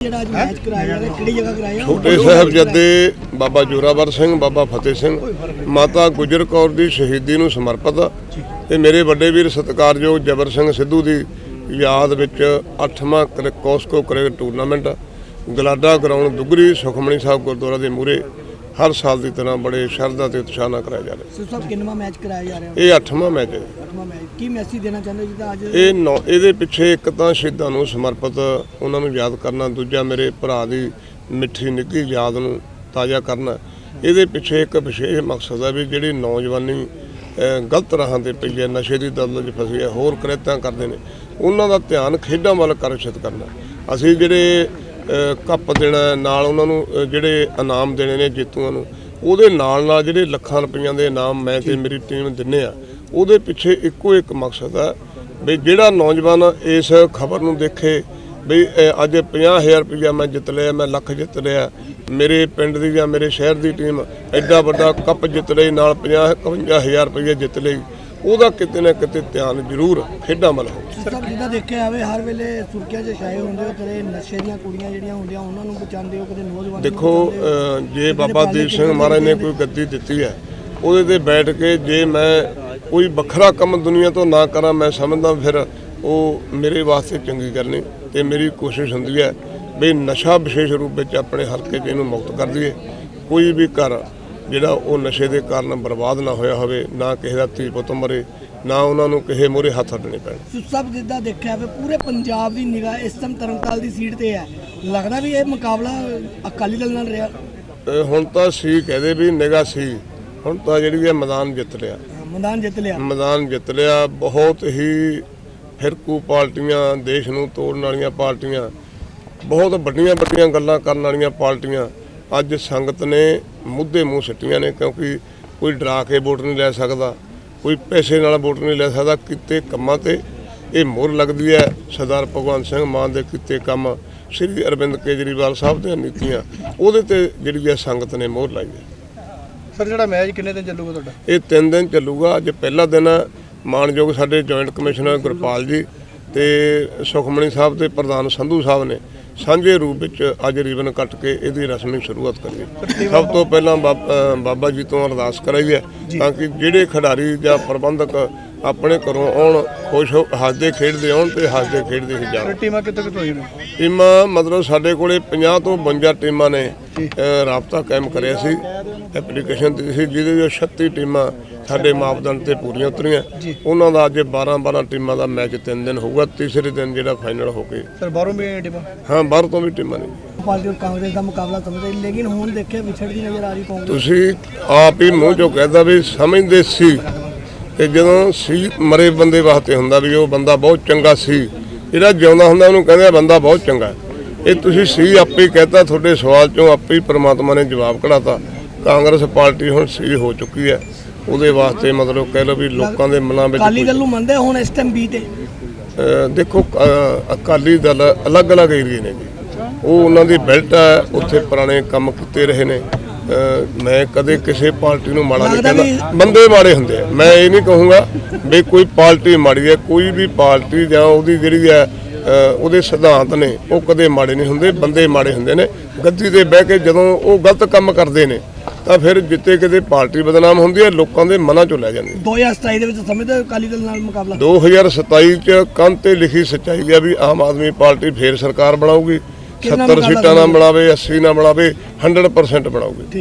ਜਿਹੜਾ ਅੱਜ ਮੈਚ ਕਰਾਇਆ ਜਾ ਕਿਹੜੀ ਜਗ੍ਹਾ ਕਰਾਇਆ ਛੋਟੇ ਸਾਹਿਬਜ਼ਾਦੇ ਬਾਬਾ ਜੋਰਾਵਰ ਸਿੰਘ, ਬਾਬਾ ਫਤਿਹ ਸਿੰਘ, ਮਾਤਾ ਗੁਜਰ ਕੌਰ ਦੀ ਸ਼ਹੀਦੀ ਨੂੰ ਸਮਰਪਿਤ। ਆ ਤੇ ਮੇਰੇ ਵੱਡੇ ਵੀਰ ਸਤਿਕਾਰਯੋਗ ਜਬਰ ਸਿੰਘ ਸਿੱਧੂ ਦੀ ਯਾਦ ਵਿੱਚ 8ਵਾਂ Cosco cricket tournament Glada ground Dugri Sukhmani Sahib Gurdwara ਦੇ ਮੂਹਰੇ ਹਰ ਸਾਲ ਦੀ ਤਰ੍ਹਾਂ ਬੜੇ ਸ਼ਰਧਾ ਤੇ ਉਤਸ਼ਾਹ ਨਾਲ ਕਰਾਇਆ ਜਾ ਰਿਹਾ। ਸਿਰ ਸਾਹਿਬ ਕਿੰਨਵਾਂ ਮੈਚ ਕਰਾਇਆ ਜਾ ਰਿਹਾ ਇਹ 8ਵਾਂ ਮੈਚ ਹੈ। ਅੱਠਵਾਂ ਮੈਚ। ਕੀ ਮੈਸੇਜ ਦੇਣਾ ਚਾਹੁੰਦੇ ਹੋ ਜਿੱਦਾਂ ਅੱਜ? ਇਹ ਨੌ ਇਹਦੇ ਪਿੱਛੇ ਇੱਕ ਤਾਂ ਸ਼ਹੀਦਾਂ ਨੂੰ ਸਮਰਪਿਤ ਉਹਨਾਂ ਨੂੰ ਯਾਦ ਕਰਨਾ ਦੂਜਾ ਮੇਰੇ ਭਰਾ ਦੀ ਮਿੱਠੀ ਨਿੱਘੀ ਯਾਦ ਨੂੰ ਤਾਜ਼ਾ ਕਰਨਾ। ਇਹਦੇ ਪਿੱਛੇ ਇੱਕ ਵਿਸ਼ੇਸ਼ ਮਕਸਦ ਹੈ ਵੀ ਜਿਹੜੀ ਨੌਜਵਾਨੀ ਅਹ, ਗਲਤ ਰਾਹਾਂ ਤੇ ਪਈ ਹੈ ਨਸ਼ੇ ਦੀ ਦਲਦਲ 'ਚ ਫਸੀ ਹੈ ਹੋਰ ਕ੍ਰਿਤਾਂ ਕਰਦੇ ਨੇ ਉਹਨਾਂ ਦਾ ਧਿਆਨ ਖੇਡਾਂ ਵੱਲ ਆਕਰਸ਼ਿਤ ਕਰਨਾ। ਅਸੀਂ ਜਿਹੜੇ ਕੱਪ ਦੇਣਾ, ਨਾਲ ਉਹਨਾਂ ਨੂੰ ਜਿਹੜੇ ਇਨਾਮ ਦੇਣੇ ਨੇ ਜੇਤੂਆਂ ਨੂੰ, ਉਹਦੇ ਨਾਲ ਨਾਲ ਜਿਹੜੇ ਲੱਖਾਂ ਰੁਪਈਆਂ ਦੇ ਇਨਾਮ ਮੈਂ ਤੇ ਮੇਰੀ ਟੀਮ ਦਿੰਨੇ ਆ, ਉਹਦੇ ਪਿੱਛੇ ਇੱਕੋ ਇੱਕ ਮਕਸਦ ਹੈ ਵੀ ਜਿਹੜਾ ਨੌਜਵਾਨ ਇਸ ਖਬਰ ਨੂੰ ਦੇਖੇ ਵੀ ਇਹ ਅੱਜ 50000 ਰੁਪਇਆ ਮੈਂ ਜਿੱਤ ਲਿਆ, ਮੈਂ ਲੱਖ ਜਿੱਤ ਲਿਆ, ਮੇਰੇ ਪਿੰਡ ਦੀ ਜਾਂ ਮੇਰੇ ਸ਼ਹਿਰ ਦੀ ਟੀਮ ਐਡਾ ਵੱਡਾ ਕੱਪ ਜਿੱਤ ਲਈ, ਨਾਲ 50 51000 ਰੁਪਇਆ ਜਿੱਤ ਲਈ ਉਹਦਾ ਕਿਤੇ ਨਾ ਕਿਤੇ ਧਿਆਨ ਜ਼ਰੂਰ ਖੇਡਾਂ ਵੱਲ ਹੋਵੇ ਸਿਰ ਜਿੱਦਾਂ ਦੇਖਿਆ ਜਾਵੇ ਹਰ ਵੇਲੇ ਸੁਰਖੀਆਂ 'ਚ ਛਾਏ ਹੁੰਦੇ ਹੋ ਕਦੇ ਨਸ਼ੇ ਦੀਆਂ ਕੁੜੀਆਂ ਜਿਹੜੀਆਂ ਹੁੰਦੀਆਂ ਉਹਨਾਂ ਨੂੰ ਬਚਾਉਂਦੇ ਹੋ ਕਦੇ ਨੌਜਵਾਨਾਂ ਦੇਖੋ ਜੇ ਬਾਬਾ ਦੀਪ ਸਿੰਘ ਮਹਾਰਾਜ ਨੇ ਕੋਈ ਗੱਦੀ ਦਿੱਤੀ ਹੈ ਉਹਦੇ ਤੇ ਬੈਠ ਕੇ ਜੇ ਮੈਂ ਕੋਈ ਵੱਖਰਾ ਕੰਮ ਦੁਨੀਆ ਤੋਂ ਨਾ ਕਰਾਂ ਮੈਂ ਸਮਝਦਾ ਫਿਰ ਉਹ ਮੇਰੇ ਵਾਸਤੇ ਚੰਗੀ ਗੱਲ ਨਹੀਂ ਤੇ ਮੇਰੀ ਕੋਸ਼ਿਸ਼ ਹੁੰਦੀ ਹੈ ਵੀ ਨਸ਼ਾ ਵਿਸ਼ੇਸ਼ ਰੂਪ ਵਿੱਚ ਆਪਣੇ ਹਲਕੇ 'ਚ ਇਹਨੂੰ ਮੁਕਤ ਕਰ ਦਈਏ। ਕੋਈ ਵੀ ਘਰ ਜਿਹੜਾ ਉਹ ਨਸ਼ੇ ਦੇ ਕਾਰਨ ਬਰਬਾਦ ਨਾ ਹੋਇਆ ਹੋਵੇ ਨਾ ਕਿਸੇ ਦਾ ਧੀ ਪੁੱਤ ਮਰੇ ਨਾ ਉਹਨਾਂ ਨੂੰ ਕਿਸੇ ਮੂਹਰੇ ਹੱਥ ਅੱਡਣੇ ਪੈਣ। ਸਾਹਿਬ ਜਿੱਦਾਂ ਦੇਖਿਆ ਜਾਵੇ ਪੂਰੇ ਪੰਜਾਬ ਦੀ ਨਿਗਾਹ ਇਸ ਟਾਈਮ ਤਰਨਤਾਲ ਦੀ ਸੀਟ ਤੇ ਹੈ। ਲੱਗਦਾ ਵੀ ਇਹ ਮੁਕਾਬਲਾ ਅਕਾਲੀ ਦਲ ਨਾਲ ਰਿਹਾ। ਹੁਣ ਤਾਂ ਸੀ ਕਹਦੇ ਵੀ ਨਿਗਾ ਸੀ। ਹੁਣ ਤਾਂ ਜਿਹੜੀ ਹੈ ਮੈਦਾਨ ਜਿੱਤ ਲਿਆ। ਮੈਦਾਨ ਜਿੱਤ ਲਿਆ। ਮੈਦਾਨ ਜਿੱਤ ਲਿਆ ਬਹੁਤ ਹੀ ਫਿਰਕੂ ਪਾਰਟੀਆਂ ਦੇਸ਼ ਨੂੰ ਤੋੜਨ ਵਾਲੀਆਂ ਪਾਰਟੀਆਂ ਬਹੁਤ ਵੱਡੀਆਂ ਵੱਡੀਆਂ ਗੱਲਾਂ ਕਰਨ ਵਾਲੀਆਂ ਪਾਰਟੀਆਂ ਅੱਜ ਸੰਗਤ ਨੇ ਮੁੱਦੇ ਮੂੰਹ ਸਿੱਟੀਆਂ ਨੇ ਕਿਉਂਕਿ ਕੋਈ ਡਰਾ ਕੇ ਵੋਟ ਨਹੀਂ ਲੈ ਸਕਦਾ ਕੋਈ ਪੈਸੇ ਨਾਲ ਵੋਟ ਨਹੀਂ ਲੈ ਸਕਦਾ ਕਿਤੇ ਕੰਮਾਂ ਤੇ ਇਹ ਮੋਹਰ ਲੱਗਦੀ ਹੈ। ਸਰਦਾਰ ਭਗਵੰਤ ਸਿੰਘ ਮਾਨ ਦੇ ਕੀਤੇ ਕੰਮ ਸ਼੍ਰੀ ਅਰਵਿੰਦ ਕੇਜਰੀਵਾਲ ਸਾਹਿਬ ਦੀਆਂ ਨੀਤੀਆਂ ਉਹਦੇ ਤੇ ਜਿਹੜੀ ਹੈ ਸੰਗਤ ਨੇ ਮੋਹਰ ਲਾਈ ਹੈ। ਸਰ ਜਿਹੜਾ ਮੈਚ ਕਿੰਨੇ ਦਿਨ ਚੱਲੂਗਾ ਤੁਹਾਡਾ? ਇਹ ਤਿੰਨ ਦਿਨ ਚੱਲੂਗਾ। ਅੱਜ ਪਹਿਲਾ ਦਿਨ ਹੈ। ਮਾਣਯੋਗ ਸਾਡੇ ਜੁਆਇੰਟ ਕਮਿਸ਼ਨਰ ਗੁਰਪਾਲ ਜੀ ਤੇ ਸੁਖਮਣੀ ਸਾਹਿਬ ਦੇ ਪ੍ਰਧਾਨ ਸੰਧੂ ਸਾਹਿਬ ਨੇ ਸਾਂਝੇ ਰੂਪ ਵਿੱਚ ਅੱਜ ਰੀਬਨ ਕੱਟ ਕੇ ਇਹਦੀ ਰਸਮੀ ਸ਼ੁਰੂਆਤ ਕਰੀਏ। ਸਭ ਤੋਂ ਪਹਿਲਾਂ ਬਾਬ- ਜੀ ਤੋਂ ਅਰਦਾਸ ਕਰਾਈ ਹੈ ਤਾਂ ਕਿ ਜਿਹੜੇ ਖਿਡਾਰੀ ਜਾਂ ਪ੍ਰਬੰਧਕ ਆਪਣੇ ਘਰੋਂ ਆਉਣ ਖੁਸ਼ ਹੋ ਹੱਸਦੇ ਖੇਡਦੇ ਆਉਣ ਤੇ ਹੱਸਦੇ ਖੇਡਦੇ ਹੀ ਜਾਣ। ਟੀਮਾਂ ਕਿੱਥੋਂ ਕਿੱਥੋਂ ਹੋਈਆਂ ਨੇ? ਟੀਮਾਂ ਮਤਲਬ ਸਾਡੇ ਕੋਲੇ 50 ਤੋਂ 52 ਟੀਮਾਂ ਨੇ ਅ, ਰਾਬਤਾ ਕਾਇਮ ਕਰਿਆ ਸੀ। ਐਪਲੀਕੇਸ਼ਨ ਦਿੱਤੀ ਸੀ ਜਿਹਦੇ ਵਿੱਚ 36 ਟੀਮਾਂ ਸਾਡੇ ਮਾਪਦੰਡ ਤੇ ਪੂਰੀਆਂ ਉਤਰੀਆਂ। ਉਹਨਾਂ ਦਾ ਅੱਜ 12 12 ਟੀਮਾਂ ਦਾ ਮੈਚ ਤਿੰਨ ਦਿਨ ਹੋਊਗਾ ਤੀਸਰੇ ਦਿਨ ਜਿਹੜਾ ਫਾਈਨਲ ਹੋ ਕੇ। ਸਰ ਬਾਹਰੋਂ ਵੀ ਆਈਆਂ ਟੀਮਾਂ? ਹਾਂ ਬਾਹਰ ਤੋਂ ਵੀ ਟੀਮਾਂ ਨੇ। ਪਾਰਟੀ ਔਰ ਕਾਂਗਰਸ ਦਾ ਮੁਕਾਬਲਾ ਸਮਝਦੇ ਲੇਕਿਨ ਹੁਣ ਦੇਖਿਆ ਵਿਛੜਦੀ ਨਜ਼ਰ ਆ ਰਹੀ ਕਾਂਗਰਸ। ਤੁਸੀਂ ਆਪ ਹੀ ਮੂੰਹ ਚੋਂ ਕਹਿੰਦਾ ਵੀ ਸਮਝਦੇ ਸੀ। ਤੇ ਜਦੋਂ ਸੀ ਮਰੇ ਬੰਦੇ ਵਾਸਤੇ ਹੁੰਦਾ ਵੀ ਉਹ ਬੰਦਾ ਬਹੁਤ ਚੰਗਾ ਸੀ ਜਿਹੜਾ ਜਿਉਂਦਾ ਹੁੰਦਾ ਉਹਨੂੰ ਕਹਿੰਦੇ ਆ ਬੰਦਾ ਬਹੁਤ ਚੰਗਾ। ਇਹ ਤੁਸੀਂ ਸੀ ਆਪੇ ਕਹਿਤਾ ਤੁਹਾਡੇ ਸਵਾਲ ਚੋਂ ਆਪੇ ਹੀ ਪ੍ਰਮਾਤਮਾ ਨੇ ਜਵਾਬ ਕਢਾਤਾ। ਕਾਂਗਰਸ ਪਾਰਟੀ ਹੁਣ ਸੀ ਹੋ ਚੁੱਕੀ ਹੈ। ਉਹਦੇ ਵਾਸਤੇ ਮਤਲਬ ਕਹਿ ਲਓ ਵੀ ਲੋਕਾਂ ਦੇ ਮਨਾਂ ਵਿੱਚ ਅਕਾਲੀ ਦਲ ਨੂੰ ਮੰਨਦੇ ਹੁਣ ਇਸ ਟਾਈਮ ਬੀ ਤੇ? ਦੇਖੋ ਅਕਾਲੀ ਦਲ ਅਲੱਗ-ਅਲੱਗ ਏਰੀਏ ਨੇ ਜੀ। ਉਹ ਉਹਨਾਂ ਦੀ ਬੈਲਟ ਹੈ ਉੱਥੇ ਪੁਰਾਣੇ ਕੰਮ ਕੀਤੇ ਰਹੇ ਨੇ। ਮੈਂ ਕਦੇ ਕਿਸੇ ਪਾਰਟੀ ਨੂੰ ਮਾੜਾ ਨਹੀਂ ਕਹਿੰਦਾ। ਬੰਦੇ ਮਾੜੇ ਹੁੰਦੇ ਆ। ਮੈਂ ਇਹ ਨਹੀਂ ਕਹੂੰਗਾ ਵੀ ਕੋਈ ਪਾਰਟੀ ਮਾੜੀ ਹੈ ਕੋਈ ਵੀ ਪਾਰਟੀ ਜਾਂ ਉਹਦੀ ਜਿਹੜੀ ਹੈ ਉਹਦੇ ਸਿਧਾਂਤ ਨੇ ਉਹ ਕਦੇ ਮਾੜੇ ਨਹੀਂ ਹੁੰਦੇ ਬੰਦੇ ਮਾੜੇ ਹੁੰਦੇ ਨੇ। ਗੱਦੀ ਤੇ ਬਹਿ ਕੇ ਜਦੋਂ ਉਹ ਗਲਤ ਕੰਮ ਕਰਦੇ ਨੇ ਤਾਂ ਫਿਰ ਜਿੱਤੇ ਕਿਤੇ ਪਾਰਟੀ ਬਦਨਾਮ ਹੁੰਦੀ ਹੈ ਲੋਕਾਂ ਦੇ ਮਨਾਂ ਚੋਂ ਲੈ ਜਾਂਦੀ ਹੈ। 2027 ਦੇ ਵਿੱਚ ਸਮਝਦੇ ਅਕਾਲੀ ਦਲ ਨਾਲ ਮੁਕਾਬਲਾ? 2027 ਚ ਕੰਨ ਤੇ ਲਿਖੀ ਸੱਚਾਈ ਹੈ ਵੀ ਆਮ ਆਦਮੀ ਪਾਰਟੀ ਫੇਰ ਸਰਕਾਰ ਬਣਾਊਗੀ। 70 ਮੁਕਾਬਲਾ ਸੀਟਾਂ ਨਾਲ? ਬਣਾਵੇ 80 ਨਾਲ ਬਣਾਵੇ 100% ਬਣਾਊਗੀ ਠੀਕ